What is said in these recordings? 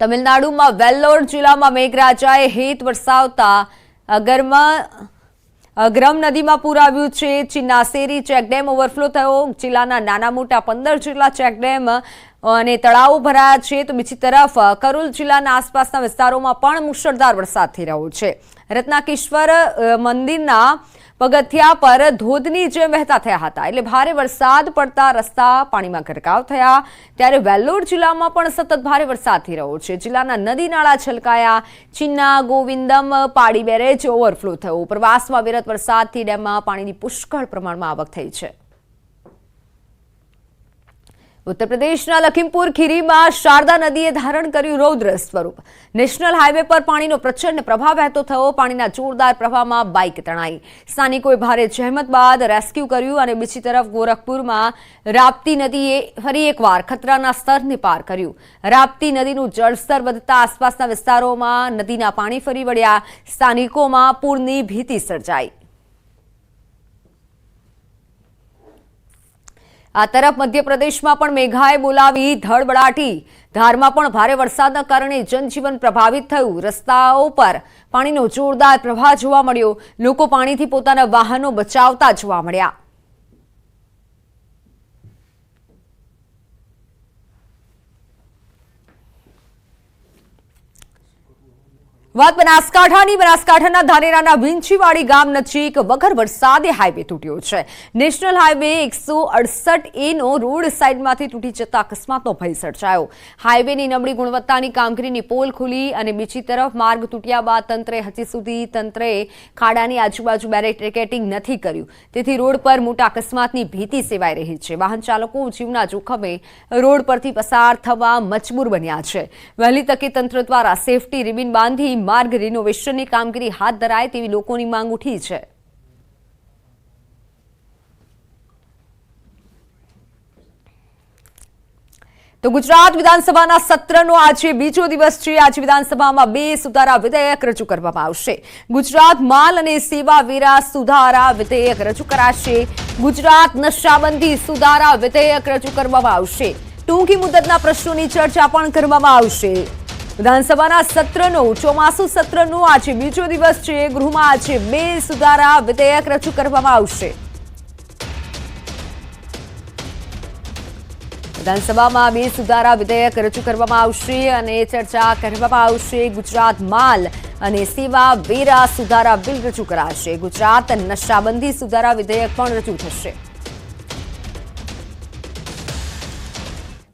તમિલનાડુમાં વેલ્લોર જિલ્લામાં મેઘરાજાએ હેત વરસાવતા અગરમાં અગ્રમ નદીમાં પૂર આવ્યું છે. ચિન્નાસેરી ચેકડેમ ઓવરફ્લો થયો. જિલ્લાના નાના મોટા પંદર જેટલા ચેકડેમ અને તળાવો ભરાયા છે. તો બીજી તરફ કરોલ જિલ્લાના આસપાસના વિસ્તારોમાં પણ મુશળધાર વરસાદ થઈ રહ્યો છે. રત્નાકેશ્વર મંદિરના પગથિયા પર ધોધની જેમ વહેતા થયા હતા. એટલે ભારે વરસાદ પડતા રસ્તા પાણીમાં ગરકાવ થયા. ત્યારે વેલ્લોર જિલ્લામાં પણ સતત ભારે વરસાદ થઈ રહ્યો છે. જિલ્લાના નદી નાળા છલકાયા. ચિન્ના, ગોવિંદમ, પાડી બેરેજ ઓવરફ્લો થયો. પ્રવાસમાં વિરત વરસાદથી ડેમમાં પાણીની પુષ્કળ પ્રમાણમાં આવક થઈ છે. ઉત્તર પ્રદેશના લખીમપુર ખીરીમાં શારદા નદીએ ધારણ કર્યું રૌદ્ર સ્વરૂપ. નેશનલ હાઈવે પર પાણીનો પ્રચંડ પ્રભાવ વહેતો થયો. પાણીના જોરદાર પ્રવાહમાં બાઇક તણાઈ. સ્થાનિકોએ ભારે જહેમત બાદ રેસ્ક્યુ કર્યું અને બીજી તરફ ગોરખપુરમાં રાપ્તી નદીએ ફરી એકવાર ખતરાના સ્તરને પાર કર્યું. રાપ્તી નદીનું જળસ્તર વધતા આસપાસના વિસ્તારોમાં નદીના પાણી ફરી વળ્યા. સ્થાનિકોમાં પૂરની ભીતિ સર્જાઈ. આ તરફ મધ્યપ્રદેશમાં પણ મેઘાએ બોલાવી ધડબડાટી. ધારમાં પણ ભારે વરસાદના કારણે જનજીવન પ્રભાવિત થયું. રસ્તાઓ પર પાણીનો જોરદાર પ્રવાહ જોવા મળ્યો. લોકો પાણીથી પોતાના વાહનો બચાવતા જોવા મળ્યા. વાત બનાસકાંઠાની. બનાસકાંઠાના ધાનેરાના વિંછીવાડી ગામ નજીક વગર વરસાદે હાઈવે તૂટ્યો છે. નેશનલ હાઈવે એકસો અડસઠ એનો રોડ સાઇડમાંથી તૂટી જતા અકસ્માતનો ભય સર્જાયો. હાઈવેની નબળી ગુણવત્તાની કામગીરીની પોલ ખુલી અને બીજી તરફ માર્ગ તૂટ્યા બાદ તંત્રે હજી સુધી તંત્રે ખાડાની આજુબાજુ બેરિકેટિંગ નથી કર્યું. તેથી રોડ પર મોટા અકસ્માતની ભીતિ સેવાઈ રહી છે. વાહન ચાલકો જીવના જોખમે રોડ પરથી પસાર થવા મજબૂર બન્યા છે. વહેલી તકે તંત્ર દ્વારા સેફટી રિબિન બાંધી માર્ગ રિનોવેશનની કામગીરી હાથ ધરાય તેવી લોકોની માંગ ઉઠી છે. તો ગુજરાત વિધાનસભાના સત્રનો આજે બીજો દિવસ છે. આજે વિધાનસભામાં બે સુધારા વિધેયક રજૂ કરવામાં આવશે. ગુજરાત માલ અને સેવા વેરા સુધારા વિધેયક રજૂ કરાશે. ગુજરાત નશાબંધી સુધારા વિધેયક રજૂ કરવામાં આવશે. ટૂંકી મુદતના પ્રશ્નોની ચર્ચા પણ કરવામાં આવશે. વિધાનસભાના સત્રનો, ચોમાસુ સત્રનો, આજે બીજો દિવસ છે. ગૃહમાં આજે બે સુધારા વિધેયક રજૂ કરવામાં આવશે. વિધાનસભામાં બે સુધારા વિધેયક રજૂ કરવામાં આવશે અને ચર્ચા કરવામાં આવશે. ગુજરાત માલ અને સેવા વેરા સુધારા બિલ રજૂ કરાશે. ગુજરાત નશાબંધી સુધારા વિધેયક પણ રજૂ થશે.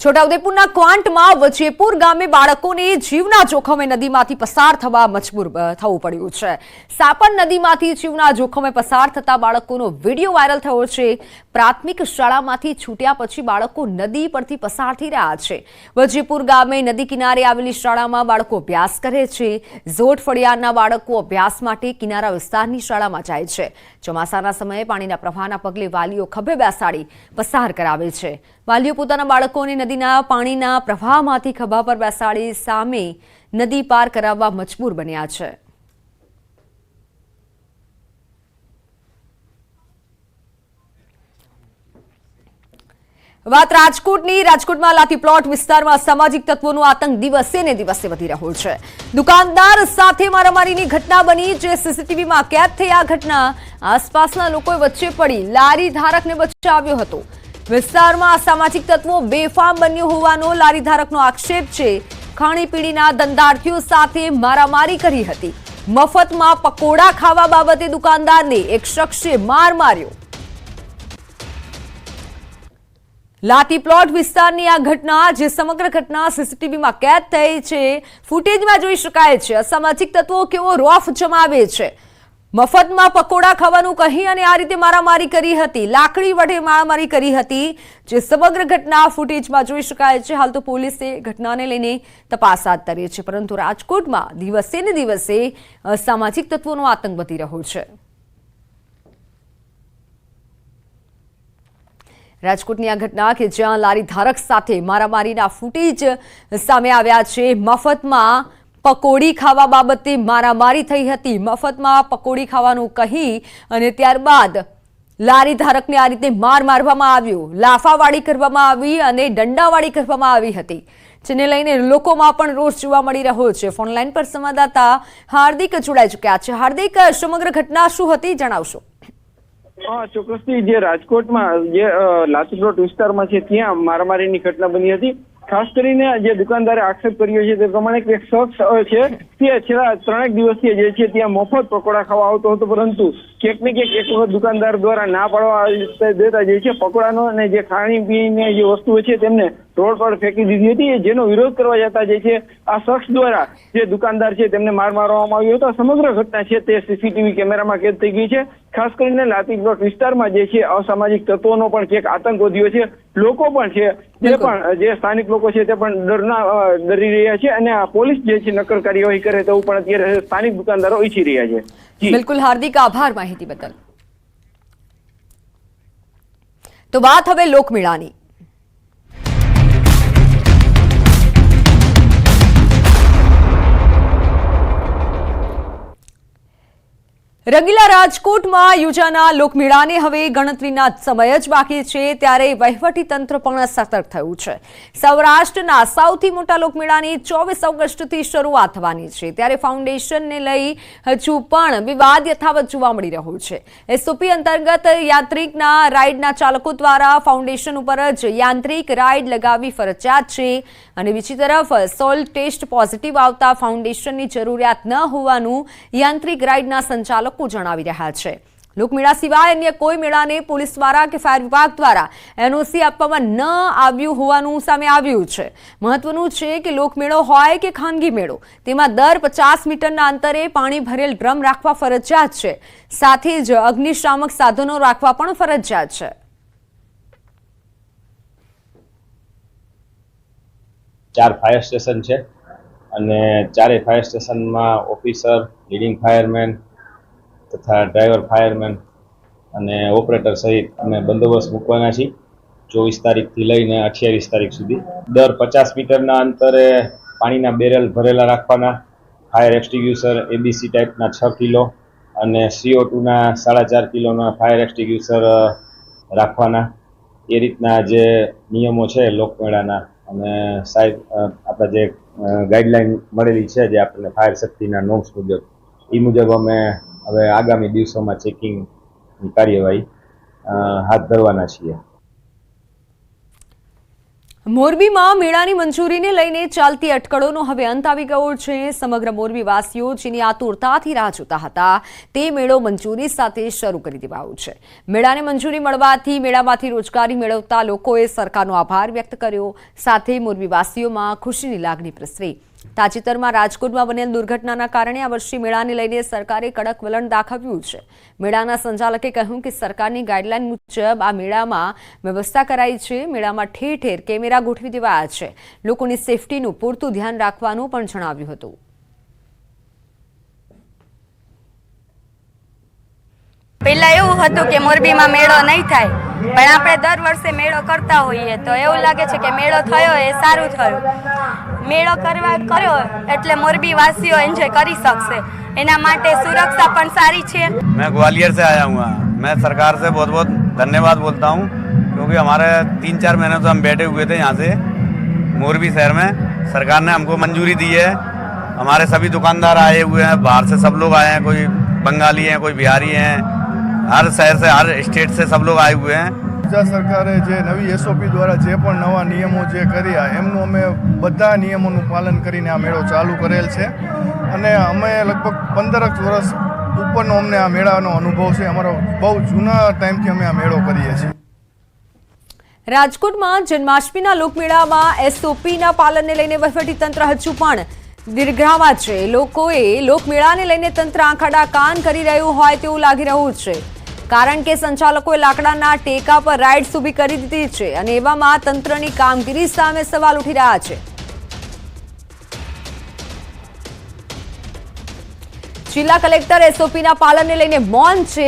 છોટાઉદેપુરના ક્વાંટમાં વજેપુર ગામે બાળકોને જીવના જોખમે નદીમાંથી પસાર થવા મજબૂર થવું પડ્યું છે. સાપણ નદીમાંથી જીવના જોખમે પસાર થતા બાળકોનો વીડિયો વાયરલ થયો છે. પ્રાથમિક શાળામાંથી છૂટ્યા પછી બાળકો નદી પરથી પસાર થઈ રહ્યા છે. વજેપુર ગામે નદી કિનારે આવેલી શાળામાં બાળકો અભ્યાસ કરે છે. ઝોટ ફળિયાના બાળકો અભ્યાસ માટે કિનારા વિસ્તારની શાળામાં જાય છે. ચોમાસાના સમયે પાણીના પ્રવાહના પગલે વાલીઓ ખભે બેસાડી પસાર કરાવે છે. વાલીઓ પોતાના બાળકોને નદીના પાણીના પ્રવાહમાંથી ખભા પર બેસાડી સામે નદી પાર કરાવવા મજબૂર બન્યા છે. વાત રાજકોટની, રાજકોટમાં લાતી પ્લોટ વિસ્તારમાં સામાજિક તત્વોનો આતંક દિવસે ને દિવસે વધી રહ્યો છે. દુકાનદાર સાથે મારામારીની ઘટના બની જે સીસીટીવીમાં કેદ થઈ આ ઘટના. આસપાસના લોકો વચ્ચે પડી લારી ધારકને બચાવ્યો હતો. વિસ્તારમાં સામાજિક તત્વો બેફામ બન્યો હોવાનો લારી ધારકનો આક્ષેપ છે. ખાણીપીણીના ધંધાર્થીઓ સાથે મારામારી કરી હતી. મફતમાં પકોડા ખાવા બાબતે દુકાનદારને એક શખ્સે માર માર્યો. લાતી પ્લોટ વિસ્તારની આ ઘટના, જે સમગ્ર ઘટના સીસીટીવીમાં કેદ થઈ છે, ફૂટેજમાં જોઈ શકાય છે. અસામાજિક તત્વો કેવો રોફ જમાવે છે? મફતમાં પકોડા ખાવાનું કહી અને આ રીતે મારામારી કરી હતી. લાકડી વડે મારામારી કરી હતી. જે સમગ્ર ઘટના ફૂટેજમાં જોઈ શકાય છે. હાલ તો પોલીસે ઘટનાને લઈને તપાસ હાથ ધરી છે. પરંતુ રાજકોટમાં દિવસે ને દિવસે સામાજિક તત્વોનો આતંક વધી રહ્યો છે. રાજકોટની આ ઘટના કે જ્યાં લારી ધારક સાથે મારામારીના ફૂટેજ સામે આવ્યા છે. મફતમાં પકોડી ખાવા બાબતે મારામારી થઈ હતી. મફતમાં પકોડી ખાવાનું કહી અને ત્યારબાદ લારી ધારકને આ રીતે માર મારવામાં આવ્યો. લાફાવાળી કરવામાં આવી અને દંડાવાળી કરવામાં આવી હતી, જેને લઈને લોકોમાં પણ રોષ જોવા મળી રહ્યો છે. ફોનલાઈન પર સંવાદદાતા હાર્દિક જોડાઈ ચૂક્યા છે. હાર્દિક, સમગ્ર ઘટના શું હતી? જણાવશો. હા, ચોક્કસથી જે રાજકોટમાં જે લાચી વિસ્તારમાં છે, ત્યાં મારામારીની ઘટના બની હતી. ખાસ કરીને જે દુકાનદારે આક્ષેપ કર્યો છે, તે પ્રમાણે એક શખ્સ છે, તે છેલ્લા ત્રણેક દિવસથી જે છે, ત્યાં મફત પકોડા ખાવા આવતો હતો, પરંતુ ક્યાંક ને ક્યાંક એક વખત દુકાનદાર દ્વારા ના પાડવા દેતા જે છે પકોડાનો અને જે ખાણી પીણીની જે વસ્તુઓ છે તેમને રોડ પર ફેંકી દીધી હતી જેનો વિરોધ કરવા જતા જે છે. આ શખ્સ દ્વારા જે દુકાનદાર છે તેમને માર મારવામાં આવ્યો હતો. સમગ્ર ઘટના છે તે સીસીટીવી કેમેરામાં કેદ થઈ ગઈ છે. ખાસ કરીને લાતી પ્લોટ વિસ્તારમાં જે છે અસામાજિક તત્વોનો પણ ક્યાંક આતંક વધ્યો છે લોકો પણ છે તે પણ જે સ્થાનિક લોકો છે તે પણ ડરના ડરી રહ્યા છે અને આ પોલીસ જે છે નક્કર કાર્યવાહી કરે તેવું પણ અત્યારે સ્થાનિક દુકાનદારો ઈચ્છી રહ્યા છે. જી બિલકુલ હાર્દિક આભાર માહિતી બદલ. તો વાત હવે લોકમેળાની. રંગીલા રાજકોટમાં યોજાના લોકમેળાને હવે ગણતરીના સમય જ બાકી છે, ત્યારે વહીવટી તંત્ર પણ સતર્ક થયું છે. સૌરાષ્ટ્રના સૌથી મોટા લોકમેળાની ચોવીસ ઓગસ્ટથી શરૂઆત થવાની છે, ત્યારે ફાઉન્ડેશનને લઈ હજુ પણ વિવાદ યથાવત જોવા મળી રહ્યો છે. એસઓપી અંતર્ગત યાંત્રિકના રાઇડના ચાલકો દ્વારા ફાઉન્ડેશન ઉપર જ યાંત્રિક રાઇડ લગાવવી ફરજિયાત છે અને બીજી તરફ સોલ ટેસ્ટ પોઝિટિવ આવતા ફાઉન્ડેશનની જરૂરિયાત ન હોવાનું યાંત્રિક રાઇડના સંચાલકો જણાવી રહ્યા છે. લોકમેળા સિવાય અન્ય કોઈ મેળાને પોલીસ દ્વારા કે ફાયર વિભાગ દ્વારા એનઓસી આપવામાં ન આવ્યું હોવાનું સામે આવ્યું છે. મહત્વનું છે કે લોકમેળો હોય કે ખાનગી મેળો, તેમાં દર પચાસ મીટરના અંતરે પાણી ભરેલ ડ્રમ રાખવા ફરજિયાત છે. સાથે જ અગ્નિશામક સાધનો રાખવા પણ ફરજિયાત છે. ચાર ફાયર સ્ટેશન છે અને ચારેય ફાયર સ્ટેશનમાં ઓફિસર, લીડિંગ ફાયરમેન તથા ડ્રાઈવર, ફાયરમેન અને ઓપરેટર સહિત અમે બંદોબસ્ત મૂકવાના છીએ ચોવીસ તારીખથી લઈને અઠ્યાવીસ તારીખ સુધી. દર પચાસ મીટરના અંતરે પાણીના બેરલ ભરેલા રાખવાના, ફાયર એક્સટિગ્યુસર એબીસી ટાઈપના છ કિલો અને સીઓ ટુના સાડા ચાર કિલોના ફાયર એક્સટિગ્યુસર રાખવાના. એ રીતના જે નિયમો છે લોકમેળાના અને સાહેબ આપણા જે ગાઈડલાઈન મળેલી છે જે આપણને ફાયર સેફ્ટીના નોમ્સ મુજબ, એ મુજબ અમે હવે આગામી દિવસોમાં ચેકિંગની કાર્યવાહી હાથ ધરવાના છીએ. મોરબીમાં મેળાની મંજૂરીને લઈને ચાલતી અટકળોનો હવે અંત આવી ગયો છે. સમગ્ર મોરબી વાસીઓ જેની આતુરતાથી રાહ જોતા હતા, તે મેળો મંજૂરી સાથે શરૂ કરી દેવાયો છે. મેળાને મંજૂરી મળવાથી મેળામાંથી રોજગારી મેળવતા લોકોએ સરકારનો આભાર વ્યક્ત કર્યો. સાથે મોરબી વાસીઓમાં ખુશીની લાગણી પ્રસરી. તાજેતરમાં રાજકોટમાં બનેલ દુર્ઘટનાના કારણે આ વર્ષે મેળાને લઈને સરકારે કડક વલણ દાખવ્યું છે. મેળાના સંચાલકે કહ્યું કે સરકારની ગાઈડલાઈન મુજબ આ મેળામાં વ્યવસ્થા કરાઈ છે. મેળામાં ઠેર ઠેર કેમેરા ગોઠવી દેવાયા છે. લોકોની સેફટીનું પૂરતું ધ્યાન રાખવાનું પણ જણાવ્યું હતું. પહેલા એવું હતું કે મોરબીમાં મેળો નહીં થાય. પણ આપણે દર વર્ષે મેળો કરતા હોઈએ તો એવું લાગે છે કે મેળો થયો એ સારું થયું મેળો કરવા કર્યો એટલે મોરબી વાસીઓ એન્જોય કરી શકશે એના માટે સુરક્ષા પણ સારી છે मैं ग्वालियर से आया हुआ मैं सरकार से बहुत बहुत धन्यवाद बोलता हूँ क्योंकि हमारे तीन चार महीने तो हम बैठे हुए थे यहाँ से मोरबी शहर में सरकार ने हमको मंजूरी दी है हमारे सभी दुकानदार आए हुए हैं बाहर से सब लोग आए हैं कोई बंगाली हैं कोई बिहारी हैं हर शहर से हर स्टेट से सब लोग आए हुए हैं ગુજરાત સરકારે જે નવી એસઓપી દ્વારા જે પણ નવા નિયમો જે કર્યા એમનું અમે બધા નિયમોનું પાલન કરીને આ મેળો ચાલુ કરેલ છે અને અમે લગભગ પંદરક વર્ષ ઉપરનો અમને આ મેળાનો અનુભવ છે અમારો બહુ જૂના ટાઈમથી અમે આ મેળો કરીએ છીએ રાજકોટમાં જન્માષ્ટમીના લોકમેળામાં એસઓપીના પાલનને લઈને વહીવટીતંત્ર હજુ પણ દીર્ઘામાં છે લોકોએ લોકમેળાને લઈને તંત્ર આંખાડા કાન કરી રહ્યું હોય તેવું લાગી રહ્યું છે કારણ કે સંચાલકોએ લાકડાના ટેકા પર રાઇડ્સ ઊભી કરી દીધી છે અને એવામાં તંત્રની કામગીરી સામે સવાલ ઉઠી રહ્યા છે. જિલ્લા કલેક્ટર એસઓપીના પાલનને લઈને મૌન છે.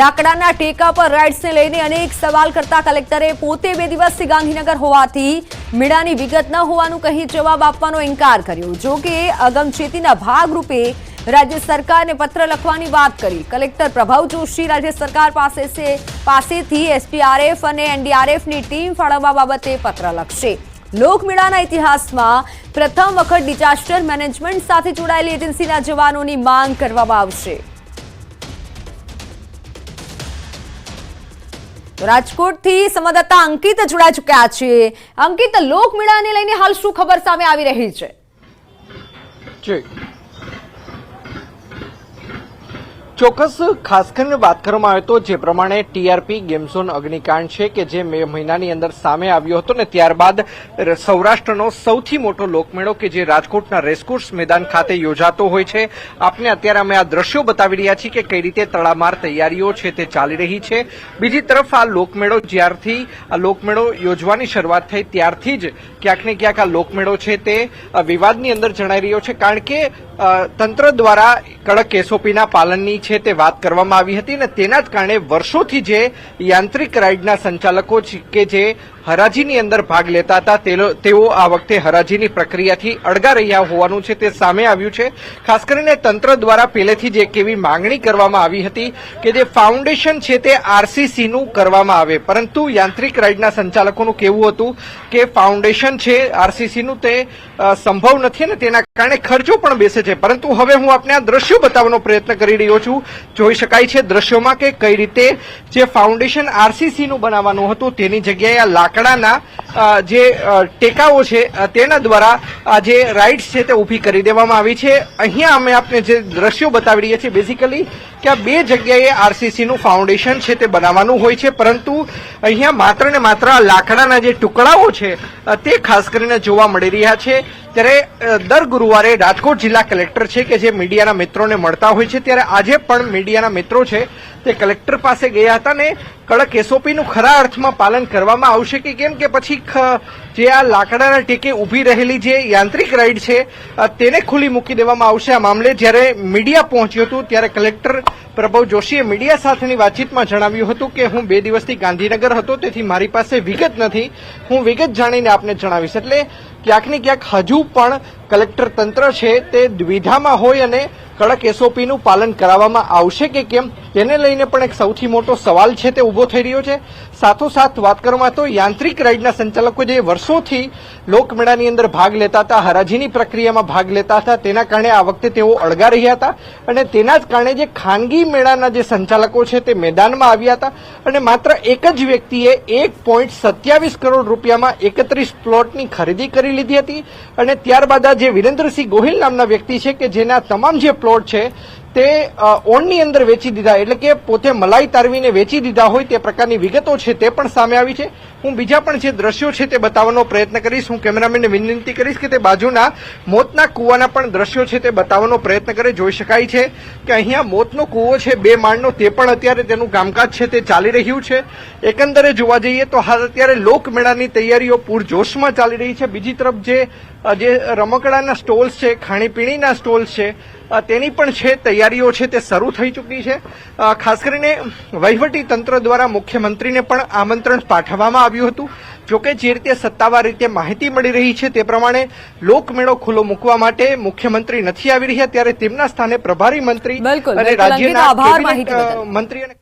લાકડાના ટેકા પર રાઇડ્સને લઈને અનેક સવાલ કરતા કલેક્ટરે પોતે બે દિવસથી ગાંધીનગર હોવાથી મેળાની વિગત ન હોવાનું કહી જવાબ આપવાનો ઇનકાર કર્યો. જો કે અગમચેતીના ભાગરૂપે રાજ્ય સરકારને પત્ર લખવાની વાત કરી. કલેક્ટર પ્રભાવ જોશી રાજ્ય સરકાર પાસે પાસેથી એસડીઆરએફ અને એનડીઆરએફની ટીમ ફાળવવા બાબતે પત્ર લખશે. લોકમેળાના ઇતિહાસમાં પ્રથમ વખત ડિઝાસ્ટર મેનેજમેન્ટ સાથે જોડાયેલી એજન્સીના જવાનોની માંગ કરવામાં આવશે. રાજકોટથી સંવાદદાતા અંકિત જોડાઈ ચુક્યા છે. અંકિત, લોકમેળાને લઈને હાલ શું ખબર સામે આવી રહી છે જી ચોક્કસ ખાસ કરીને વાત કરવામાં આવે તો જે પ્રમાણે ટીઆરપી ગેમઝોન અગ્નિકાંડ છે કે જે મે મહિનાની અંદર સામે આવ્યો હતો ને ત્યારબાદ સૌરાષ્ટ્રનો સૌથી મોટો લોકમેળો કે જે રાજકોટના રેસકોર્સ મેદાન ખાતે યોજાતો હોય છે. આપને અત્યારે અમે આ દ્રશ્યો બતાવી રહ્યા છીએ કે કઈ રીતે તડામાર તૈયારીઓ છે તે ચાલી રહી છે. બીજી તરફ આ લોકમેળો જ્યારથી આ લોકમેળો યોજવાની શરૂઆત થઈ ત્યારથી જ ક્યાંક ને ક્યાંક આ લોકમેળો છે તે વિવાદની અંદર જણાઈ રહ્યો છે. કારણ કે તંત્ર દ્વારા કડક એસઓપીના પાલનની છે તે વાત કરવામાં આવી હતી અને તેના જ કારણે વર્ષોથી જે યાંત્રિક રાઇડના સંચાલકો છે કે જે હરાજીની અંદર ભાગ લેતા હતા. તેઓ આ વખતે હરાજીની પ્રક્રિયાથી અડગા રહ્યા હોવાનું છે તે સામે આવ્યું છે. ખાસ કરીને તંત્ર દ્વારા પહેલેથી જ એક એવી માંગણી કરવામાં આવી હતી કે જે ફાઉન્ડેશન છે તે આરસીસીનું કરવામાં આવે. પરંતુ યાંત્રિક રાઇડના સંચાલકોનું કેવું હતું કે ફાઉન્ડેશન છે આરસીસીનું તે સંભવ નથી ને તેના કારણે ખર્ચો પણ બેસે છે. પરંતુ હવે હું આપને આ દ્રશ્યો બતાવવાનો પ્રયત્ન કરી રહ્યો છું. જોઈ શકાય છે દ્રશ્યોમાં કે કઈ રીતે જે ફાઉન્ડેશન આરસીસીનું બનાવવાનું હતું તેની જગ્યાએ આ લાકડાના જે ટેકાઓ છે તેના દ્વારા આ જે રાઇડ્સ છે તે ઊભી કરી દેવામાં આવી છે. અહીંયા અમે આપને જે દ્રશ્યો બતાવી રહ્યા છીએ બેઝિકલી કે આ બે જગ્યાએ આરસીસીનું ફાઉન્ડેશન છે તે બનાવવાનું હોય છે, પરંતુ અહીંયા માત્ર ને માત્ર આ લાકડાના જે ટુકડાઓ છે તે ખાસ કરીને જોવા મળી રહ્યા છે. ત્યારે દર ગુરુવારે રાજકોટ જિલ્લા કલેક્ટર છે કે જે મીડિયાના મિત્રોને મળતા હોય છે, ત્યારે આજે પણ મીડિયાના મિત્રો છે તે કલેક્ટર પાસે ગયા હતા ને કડક એસઓપીનું ખરા અર્થમાં પાલન કરવામાં આવશે કે કેમ કે પછી જે આ લાકડાના ટેકે ઊભી રહેલી જે યાંત્રિક રાઈડ છે તેને ખુલ્લી મૂકી દેવામાં આવશે આ મામલે. જ્યારે મીડિયા પહોંચ્યું હતું, ત્યારે કલેક્ટર પ્રભવ જોશીએ મીડિયા સાથેની વાતચીતમાં જણાવ્યું હતું કે હું બે દિવસથી ગાંધીનગર હતો, તેથી મારી પાસે વિગત નથી. હું વિગત જાણીને આપને જણાવીશ. એટલે ક્યાંક ને ક્યાંક હજુ પણ કલેક્ટર તંત્ર છે તે દ્વિધામાં હોય અને કડક એસઓપીનું પાલન કરાવવામાં આવશે કે કેમ, તેને લઈને પણ એક સૌથી મોટો સવાલ છે તે ઊભો થઈ રહ્યો છે. સાથોસાથ વાત કરવામાં તો યાંત્રિક રાઇડના સંચાલકો જે વર્ષોથી લોકમેળાની અંદર ભાગ લેતા હતા, હરાજીની પ્રક્રિયામાં ભાગ લેતા હતા, તેના કારણે આ વખતે તેઓ અળગા રહ્યા હતા અને તેના જ કારણે જે ખાનગી મેળાના જે સંચાલકો છે તે મેદાનમાં આવ્યા હતા અને માત્ર એક જ વ્યક્તિએ એક પોઈન્ટ સત્યાવીસ કરોડ રૂપિયામાં એકત્રીસ પ્લોટની ખરીદી કરી લીધી હતી અને ત્યારબાદ આ જે વિરેન્દ્રસિંહ ગોહિલ નામના વ્યક્તિ છે કે જેના તમામ જે પ્લોટ છે તે ઓણની અંદર વેચી દીધા, એટલે કે પોતે મલાઈ તારવીને વેચી દીધા હોય તે પ્રકારની વિગતો છે તે પણ સામે આવી છે. હું બીજા પણ જે દ્રશ્યો છે તે બતાવવાનો પ્રયત્ન કરીશ. હું કેમેરામેનને વિનંતી કરીશ કે તે બાજુના મોતના કૂવાના પણ દ્રશ્યો છે તે બતાવવાનો પ્રયત્ન કરે. જોઈ શકાય છે કે અહીંયા મોતનો કૂવો છે, બે માળનો, તે પણ અત્યારે તેનું કામકાજ છે તે ચાલી રહ્યું છે. એકંદરે જોવા જઈએ તો હાલ અત્યારે લોકમેળાની તૈયારીઓ પૂરજોશમાં ચાલી રહી છે. બીજી તરફ જે રમકડાના સ્ટોલ્સ છે, ખાણીપીણીના સ્ટોલ્સ છે તેની પણ છે તૈયારીઓ છે તે શરૂ થઈ ચૂકી છે ખાસ કરીને વહીવટી તંત્ર દ્વારા મુખ્યમંત્રીને પણ આમંત્રણ પાઠવવામાં આવ્યું હતું જોકે જે રીતે સત્તાવાર રીતે માહિતી મળી રહી છે તે પ્રમાણે લોકમેળો ખુલ્લો મૂકવા માટે મુખ્યમંત્રી નથી આવી રહ્યા ત્યારે તેમના સ્થાને પ્રભારી મંત્રી અને રાજ્યના. મંત્રી અને